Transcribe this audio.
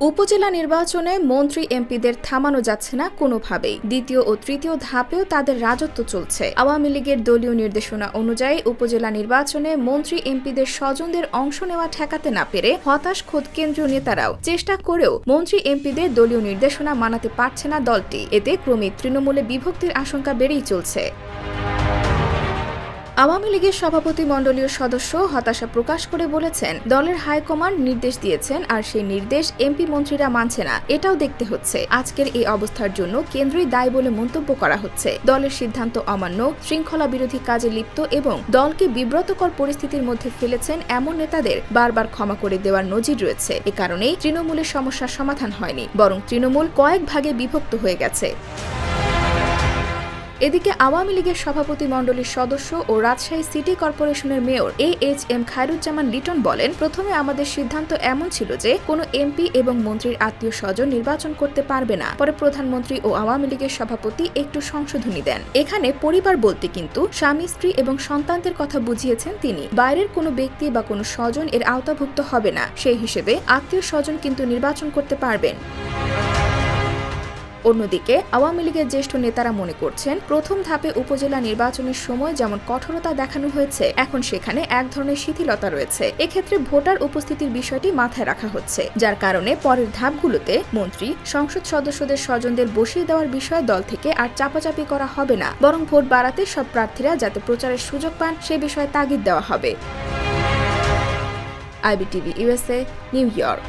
উপজেলা নির্বাচনে মন্ত্রী এমপিদের থামানো যাচ্ছে না কোনোভাবেই। দ্বিতীয় ও তৃতীয় ধাপেও তাদের রাজত্ব চলছে। আওয়ামী লীগের দলীয় নির্দেশনা অনুযায়ী উপজেলা নির্বাচনে মন্ত্রী এমপিদের স্বজনদের অংশ নেওয়া ঠেকাতে না পেরে হতাশ খোদ কেন্দ্রীয় নেতারাও। চেষ্টা করেও মন্ত্রী এমপিদের দলীয় নির্দেশনা মানাতে পারছে না দলটি। এতে ক্রমিক তৃণমূলে বিভক্তির আশঙ্কা বেড়েই চলছে। আওয়ামী লীগের সভাপতি মণ্ডলীয় সদস্য হতাশা প্রকাশ করে বলেছেন, দলের হাইকমান্ড নির্দেশ দিয়েছেন আর সেই নির্দেশ এমপি মন্ত্রীরা মানছে না। এটাও দেখতে হচ্ছে। আজকের এই অবস্থার জন্য কেন্দ্রই দায়ী বলে মন্তব্য করা হচ্ছে। দলের সিদ্ধান্ত অমান্য, শৃঙ্খলা বিরোধী কাজে লিপ্ত এবং দলকে বিব্রতকর পরিস্থিতির মধ্যে ফেলেছেন এমন নেতাদের বারবার ক্ষমা করে দেওয়ার নজির রয়েছে। এ কারণেই তৃণমূলের সমস্যার সমাধান হয়নি, বরং তৃণমূল কয়েক ভাগে বিভক্ত হয়ে গেছে। এদিকে আওয়ামী লীগের সভাপতি মণ্ডলীর সদস্য ও রাজশাহী সিটি কর্পোরেশনের mayor A H M Khairuzzaman Liton বলেন, প্রথমে আমাদের সিদ্ধান্ত এমন ছিল যে কোনো এমপি এবং মন্ত্রীর আত্মীয় স্বজন নির্বাচন করতে পারবে না। পরে প্রধানমন্ত্রী ও আওয়ামী লীগের সভাপতি একটু সংশোধনী দেন। এখানে পরিবার বলতে কিন্তু স্বামী, স্ত্রী এবং সন্তানদের কথা বুঝিয়েছেন তিনি। বাইরের কোনো ব্যক্তি বা কোনো স্বজন এর আওতাভুক্ত হবে না। সেই হিসেবে আত্মীয় স্বজন কিন্তু নির্বাচন করতে পারবেন। অন্যদিকে আওয়ামী লীগের জ্যেষ্ঠ নেতারা মনে করছেন, প্রথম ধাপে উপজেলা নির্বাচনের সময় যেমন কঠোরতা দেখানো হয়েছে, এখন সেখানে এক ধরনের শিথিলতা রয়েছে। এক্ষেত্রে ভোটার উপস্থিতির বিষয়টি মাথায় রাখা হচ্ছে, যার কারণে পরের ধাপগুলোতে মন্ত্রী, সংসদ সদস্যদের স্বজনদের বসিয়ে দেওয়ার বিষয়ে দল থেকে আর চাপাচাপি করা হবে না, বরং ভোট বাড়াতে সব প্রার্থীরা যাতে প্রচারের সুযোগ পান, সে বিষয়ে তাগিদ দেওয়া হবে। IBTV USA New York.